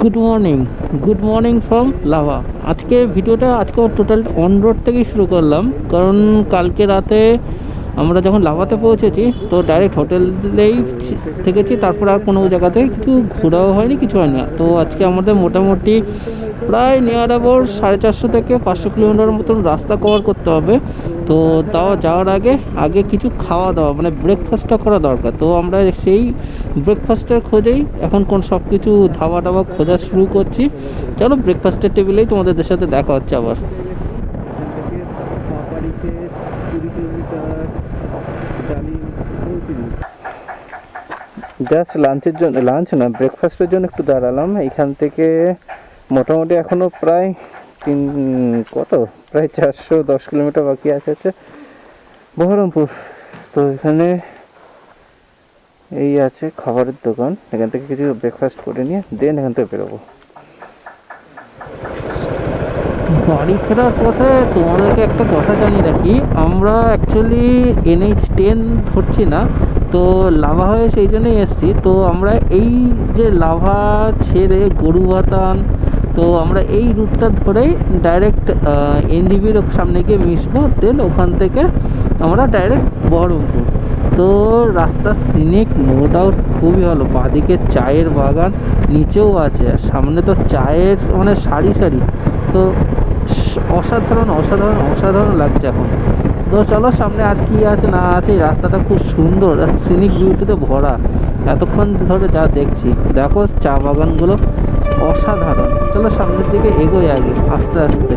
Good morning good morning from Lava আজকে ভিডিওটা আজকে টোটাল অন রোড থেকেই শুরু করলাম। কারণ কালকে রাতে আমরা যখন লাভাতে পৌঁছেছি, তো ডাইরেক্ট হোটেলেই থেকেছি, তারপর আর কোনো জায়গাতে কিছু ঘোরাও হয়নি, কিছু হয়নি। তো আজকে আমাদের মোটামুটি প্রায় নিয়ার অ্যাবাউট সাড়ে চারশো থেকে পাঁচশো কিলোমিটার মতন রাস্তা কভার করতে হবে। তো তাও যাওয়ার আগে আগে কিছু খাওয়া দাওয়া মানে ব্রেকফাস্টটা করা দরকার। তো আমরা সেই ব্রেকফাস্টের খোঁজেই এখন কোন সব কিছু ধাবা টাবা খোঁজা শুরু করছি। চলো ব্রেকফাস্টের টেবিলেই তোমাদের সাথে দেখা হচ্ছে আবার। জাস্ট লাঞ্চের জন্য লাঞ্চ না ব্রেকফাস্টের জন্য একটু দাঁড়ালাম। এখান থেকে মোটামুটি এখনও প্রায় তিন, কত? প্রায় চারশো দশ কিলোমিটার বাকি আছে হচ্ছে বহরমপুর। তো এখানে এই আছে খাবারের দোকান। এখান থেকে কিছু ব্রেকফাস্ট করে নিয়ে দেন এখান থেকে বেরোবো। বাড়ি ফেরার পথে তোমাদেরকে একটা কথা জানিয়ে রাখি। আমরা অ্যাকচুয়ালি এনএইচ টেন ধরছি না, তো লাভা হয়ে সেই জন্যই এসছি। তো আমরা এই যে লাভা ছেড়ে গরু গরুবাতান তো আমরা এই রুটটা ধরেই ডাইরেক্ট এনজিবির সামনে গিয়ে মিশবো দেন ওখান থেকে আমরা ডাইরেক্ট বহরমপুর। তো রাস্তা সিনিক নো ডাউট খুবই ভালো। বাঁদিকে চায়ের বাগান, নিচেও আছে। আর সামনে তো চায়ের মানে সারি সারি। তো অসাধারণ অসাধারণ অসাধারণ লাগছে এখন। তো চলো সামনে আর কি আছে না আছে রাস্তাটা খুব সুন্দর, আর সিনিক বিউটিতে ভরা। এতক্ষণ ধরে যা দেখছি, দেখো চা বাগানগুলো অসাধারণ। চলো সামনের দিকে এগোয় আগে, আস্তে আস্তে।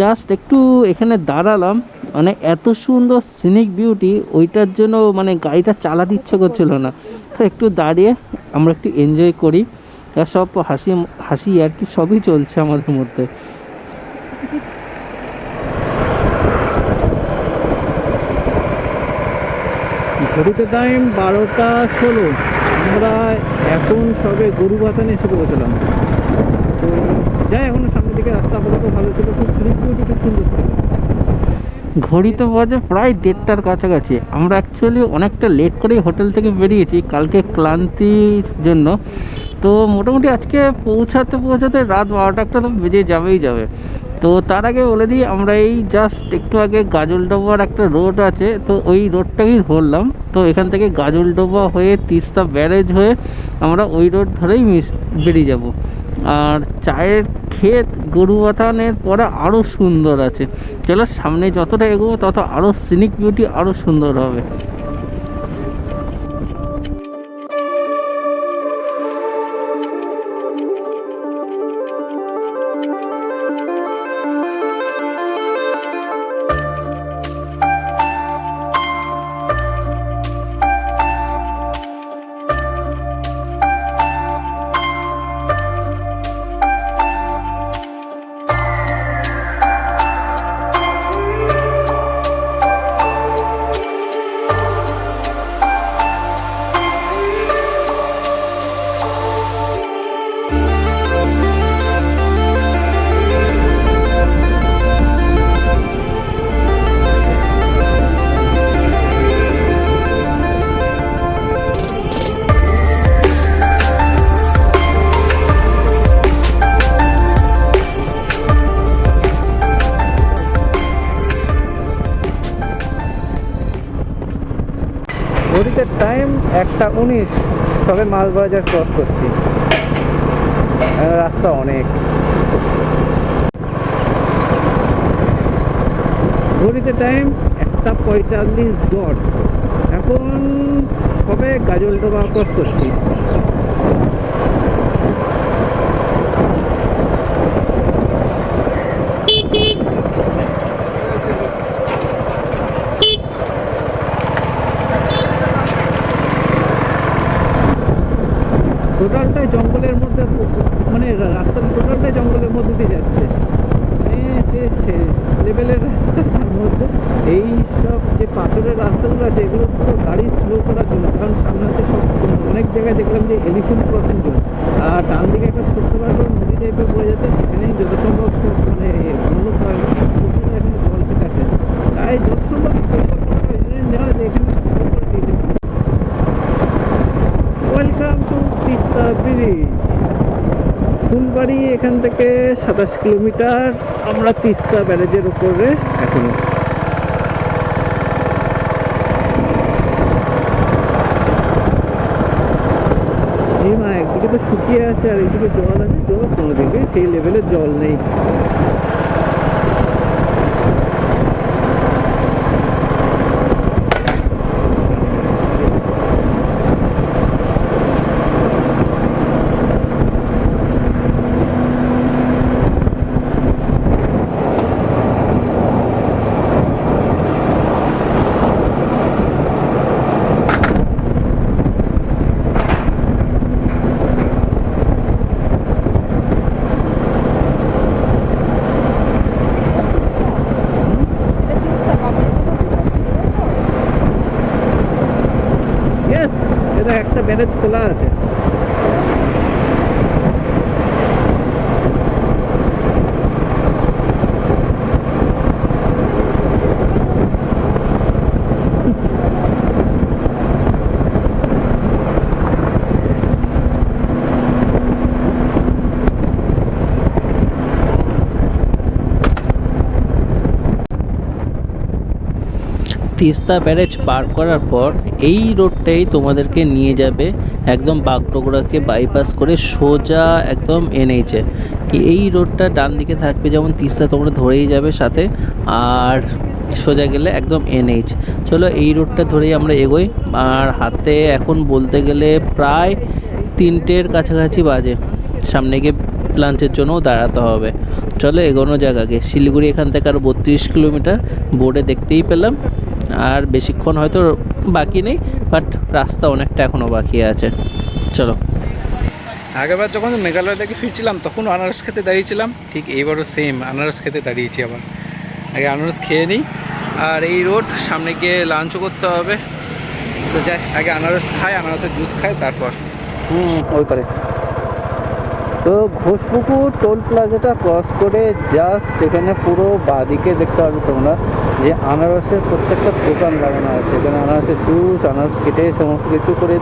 জাস্ট একটু এখানে দাঁড়ালাম। মানে এত সুন্দর সিনিক বিউটি ওইটার জন্য মানে গাড়িটা চালাতে ইচ্ছে করছিল না। তো একটু দাঁড়িয়ে আমরা একটু এনজয় করি। আর সব হাসি হাসি আর কি সবই চলছে আমাদের মধ্যে। ঘড়িতে টাইম বারোটা ষোলো। আমরা এখন সবে গরু বাতানে এসে পৌঁছলাম। তো যাই এখন দিকে রাস্তা আপাতত ভালো ছিল খুব স্লিপ খুব সুন্দর ছিল। ঘড়িতে বাজে প্রায় দেড়টার কাছাকাছি। আমরা অ্যাকচুয়ালি অনেকটা লেট করেই হোটেল থেকে বেরিয়েছি, কালকে ক্লান্তির জন্য। তো মোটামুটি আজকে পৌঁছাতে পৌঁছাতে রাত বারোটা একটা তো বেজে যাবেই যাবে। তো তার আগে বলে দিই, আমরা এই জাস্ট একটু আগে গাজলডোবার একটা রোড আছে, তো ওই রোডটাকেই ধরলাম। তো এখান থেকে গাজলডোবা হয়ে তিস্তা ব্যারেজ হয়ে আমরা ওই রোড ধরেই মিস বেরিয়ে যাব। আর চায়ের ক্ষেত গরু বাথানের পরে আরও সুন্দর আছে। চলো সামনে যতটা এগোবো তত আরও সিনিক বিউটি আরও সুন্দর হবে। ঘড়িতে টাইম একটা উনিশ, তবে মালবাজার ক্রস করছি। রাস্তা অনেক। ঘড়িতে টাইম একটা পঁয়তাল্লিশ দশ এখন কবে গাজল ডোবা ক্রস করছি টোটালটাই জঙ্গলের মধ্যে মানে রাস্তাটা টোটালটাই জঙ্গলের মধ্যে দিয়ে যাচ্ছে যে লেভেলের রাস্তার মধ্যে এই সব যে পাথরের রাস্তাগুলো আছে এগুলো পুরো গাড়ি স্লো করার জন্য কারণ সামনে হচ্ছে সব অনেক জায়গায় দেখলাম যে এলিফেন্ট ক্রসিং জন্য আর ডান দিকে একটা ছোট্ট করে নদী টাইপের পড়ে যাচ্ছে, সেখানেই যত সম্ভব মানে প্রচুর এখানে জল থেকে তাই যত সম্ভব welcome to Teesta bridge Phulbari এখান থেকে সাতাশ কিলোমিটার, আমরা তিস্তা ব্যারেজের উপরে এখনও এই মা একদিকে তো শুকিয়ে আছে আর এইদিকে জল আছে জল কোনো দিকে সেই লেভেলের জল নেই ইয়েস এটা একটা ব্যারেজ খোলা আছে তিস্তা ব্যারেজ পার করার পর এই রোডটাই তোমাদেরকে নিয়ে যাবে একদম বাগডোগরাকে বাইপাস করে সোজা একদম এনএইচে কি এই রোডটা ডান দিকে থাকবে যেমন তিস্তা, তোমরা ধরেই যাবে সাথে, আর সোজা গেলে একদম এনএইচ চলো এই রোডটা ধরেই আমরা এগোই, আর হাতে এখন বলতে গেলে প্রায় তিনটের কাছাকাছি বাজে। সামনে গিয়ে লাঞ্চের জন্যও দাঁড়াতে হবে। চলো এগোনো আগে। শিলিগুড়ি এখান থেকে আরও বত্রিশ কিলোমিটার। বোর্ডে দেখতেই পেলাম। আর বেশিক্ষণ হয়তো বাকি নেই বাট রাস্তা অনেকটা এখনও বাকি আছে। চলো। আগেরবার যখন মেঘালয় থেকে ফিরছিলাম তখন আনারস খেতে দাঁড়িয়েছিলাম। ঠিক এইবারও সেম আনারস খেতে দাঁড়িয়েছি আবার। আগে আনারস খেয়ে নিই। আর এই রোড সামনে গিয়ে লাঞ্চও করতে হবে। তো যাই আগে আনারস খাই আনারসের জুস খাই তারপর। হুম ওই পারে তো ঘোষপুকুর টোল প্লাজাটা ক্রস করে জাস্ট এখানে পুরো বাদিকে দেখতে পাবে তোমরা যে আনারসের প্রত্যেকটা দোকান লাগানো আছে। এখানে আনারসের জুস আনারস কেটে সমস্ত কিছু করে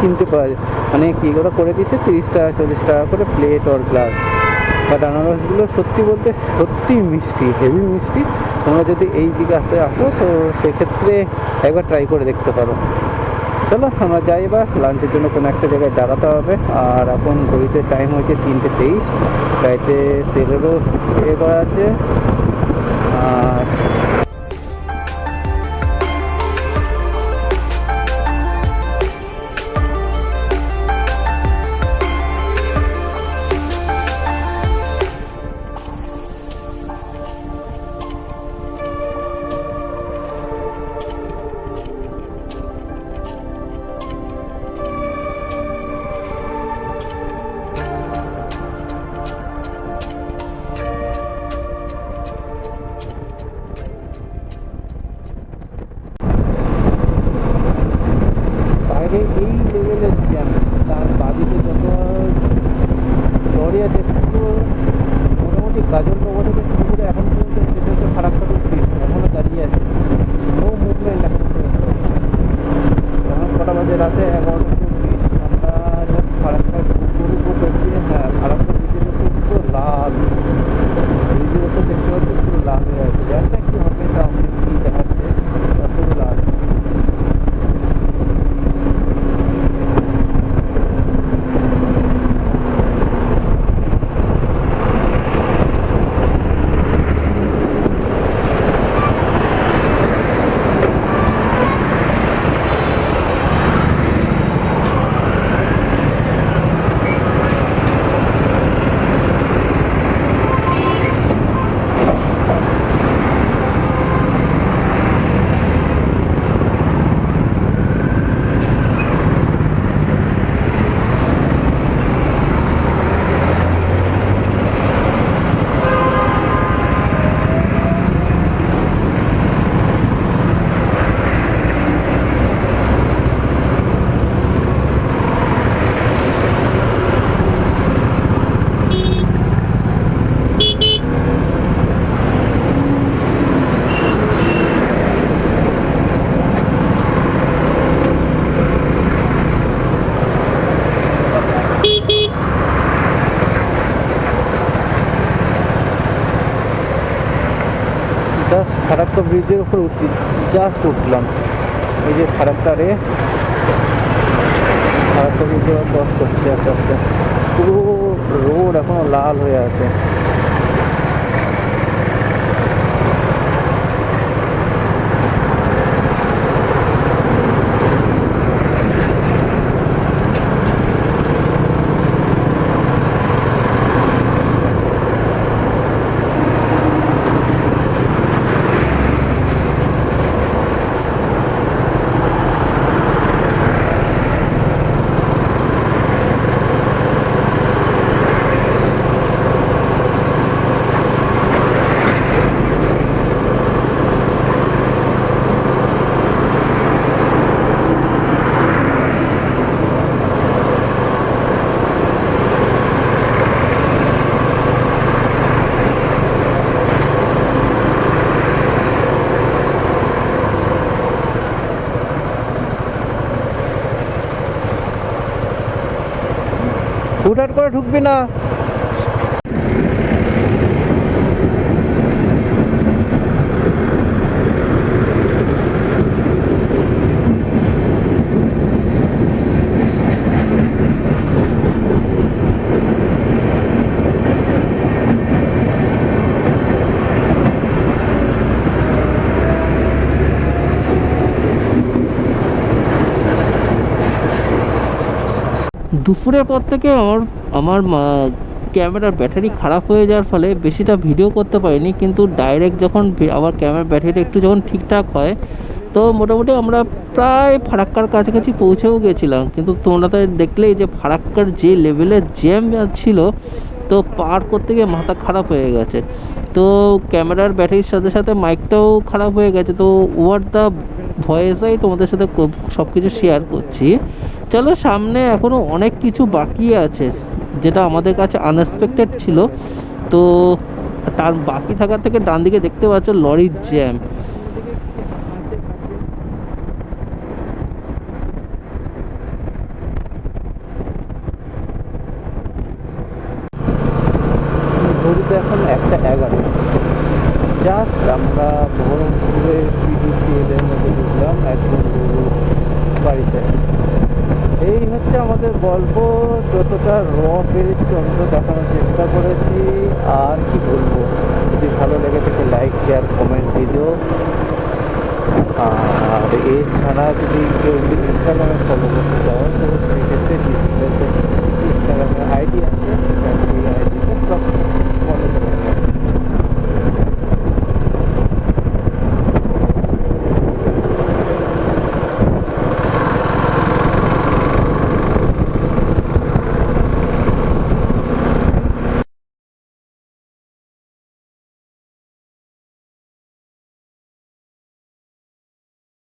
কিনতে পাওয়া যায়। মানে কী করে করে দিচ্ছে? তিরিশ টাকা, চল্লিশ টাকা করে প্লেট ওর গ্লাস বাট আনারসগুলো সত্যি বলতে সত্যি মিষ্টি হেভি মিষ্টি। তোমরা যদি এই দিকে আসতে আসো, তো সেক্ষেত্রে একবার ট্রাই করে দেখতে পারো। চলো আমরা যাই এবার। লাঞ্চের জন্য কোনো একটা জায়গায় দাঁড়াতে হবে। আর এখন ঘড়িতে টাইম হয়েছে তিনটে তেইশ। গাড়িতে তেলেরও ইয়ে করা আছে ফারাক্কা ব্রিজের উপর উঠছি জাস্ট উঠলাম। এই যে খারাপটা ফারাক্কারে ফারাক্কা ব্রিজের ক্রস করছে আস্তে আস্তে। পুরো রোড এখনও লাল হয়ে আছে। হুটহাট করে ঢুকবি না। দুপুরের পর থেকে আমার আমার ক্যামেরার ব্যাটারি খারাপ হয়ে যাওয়ার ফলে বেশিটা ভিডিও করতে পারিনি। কিন্তু ডাইরেক্ট যখন আবার ক্যামেরার ব্যাটারিটা একটু যখন ঠিকঠাক হয়, তো মোটামুটি আমরা প্রায় ফারাক্কার কাছাকাছি পৌঁছেও গেছিলাম। কিন্তু তোমরা তো দেখলেই যে ফারাক্কার যে লেভেলের জ্যাম ছিল, তো পার করতে গিয়ে মাথা খারাপ হয়ে গেছে। তো ক্যামেরার ব্যাটারির সাথে সাথে মাইকটাও খারাপ হয়ে গেছে। তো ওভার দ্য ভয়েসেই তোমাদের সাথে সব কিছু শেয়ার করছি। চলো সামনে এখনও অনেক কিছু বাকি আছে, যেটা আমাদের কাছে আনএক্সপেক্টেড ছিল। তো তার বাকি থাকার থেকে ডান দিকে দেখতে পাচ্ছ লরির জ্যাম এখন একটা এগারো। জাস্ট আমরা বহরমপুরের পিডিসিএল এর মধ্যে ঢুকলাম, একদম বাড়িতে। এই হচ্ছে আমাদের গল্প। যতটা র পেরেছি ততটা দেখানোর চেষ্টা করেছি। আর কি বলব? যদি ভালো লেগে থাকে লাইক শেয়ার কমেন্ট দিও। আর এছাড়া যদি কেউ ইনস্টাগ্রামে ফলো করতে